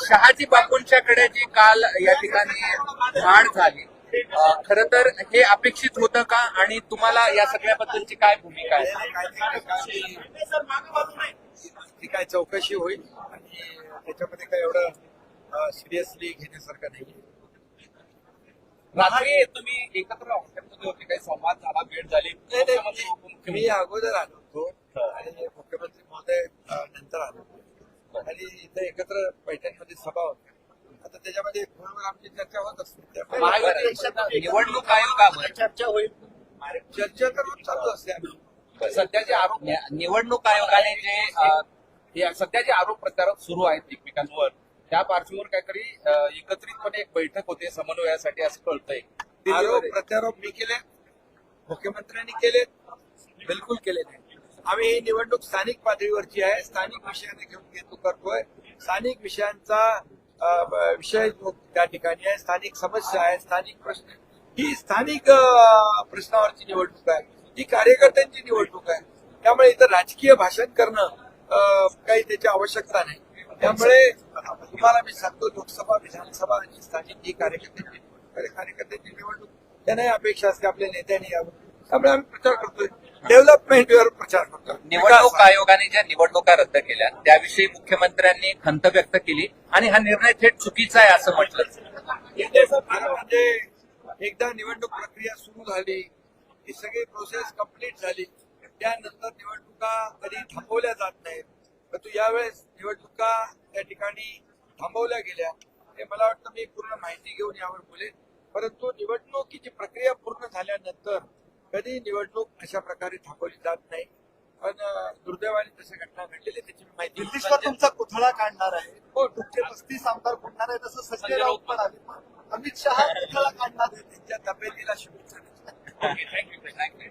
शहाजी बापूंच्याकडे जी काल या ठिकाणी वाढ झाली खर तर हे अपेक्षित होतं का? आणि तुम्हाला या सगळ्याबद्दलची काय भूमिका आहे? ती काय चौकशी होईल आणि त्याच्यामध्ये काय एवढं सिरियसली घेण्यासारखं नाही रात्री तुम्ही एकत्र होते काही संवाद झाला भेट झाली? मी अगोदर आलो होतो आणि मुख्यमंत्री महोदय अं, नंतर आलो होतो. आणि इथे एकत्र पैठणमध्ये सभा होती आता त्याच्यामध्ये फोनवर आमची चर्चा होत असते. त्यामुळे महायुती निवडणूक आयोगावर चर्चा होईल. चर्चा तर रोज चालू असते आम्ही. सध्याचे आरोप निवडणूक आयोगाने जे अ, हे सध्याचे आरोप प्रत्यारोप सुरू आहेत एकमेकांवर. त्या पार्श्वभूमीवर काहीतरी एकत्रितपणे एक बैठक होते समन्वयासाठी असं कळतंय. आरोप प्रत्यारोप मी केले मुख्यमंत्र्यांनी केले बिलकुल केले नाही. आम्ही ही निवडणूक स्थानिक पातळीवरची आहे. स्थानिक विषयाने घेऊन घेतो करतोय. स्थानिक विषयांचा विषय त्या ठिकाणी आहे. स्थानिक समस्या आहे स्थानिक प्रश्न. ही स्थानिक प्रश्नावरची निवडणूक आहे. ही कार्यकर्त्यांची निवडणूक आहे. त्यामुळे इथं राजकीय भाषण करणं काही त्याची आवश्यकता नाही. त्यामुळे तुम्हाला मी सांगतो लोकसभा विधानसभा आणि स्थानिक ही कार्यकर्त्यांची निवडणूक आहे. कार्यकर्त्यांची निवडणूक त्यांनाही अपेक्षा असते आपल्या नेत्यांनी यावं. त्यामुळे आम्ही प्रचार करतोय. डेव्हलपमेंटवर प्रचार करतोय. निवडणूक आयोगाने ज्या निवडणुका रद्द केल्या त्याविषयी मुख्यमंत्र्यांनी खंत व्यक्त केली आणि हा निर्णय थेट चुकीचा आहे असं म्हटलं. म्हणजे एकदा निवडणूक प्रक्रिया सुरू झाली ही सगळी प्रोसेस कंप्लीट झाली. त्यानंतर निवडणुका कधी थांबवल्या जात नाहीत. परंतु यावेळेस निवडणुका त्या ठिकाणी थांबवल्या गेल्या. हे मला वाटतं मी पूर्ण माहिती घेऊन यावर बोलेन. परंतु निवडणुकीची प्रक्रिया पूर्ण झाल्यानंतर कधी निवडणूक अशा प्रकारे थांबवली जात नाही. पण दुर्दैवाने तशा घटना घडलेली त्याची मी माहिती दिल्लीश्वर तुमचा पुतळा काढणार आहे. हो. तुमचे पस्तीस आमदार फुटणार आहे तसं संजय राऊत पण आले अमित शहा पुतळा काढणार आहे. त्यांच्या तब्येतीला शुभेच्छा थँक्यू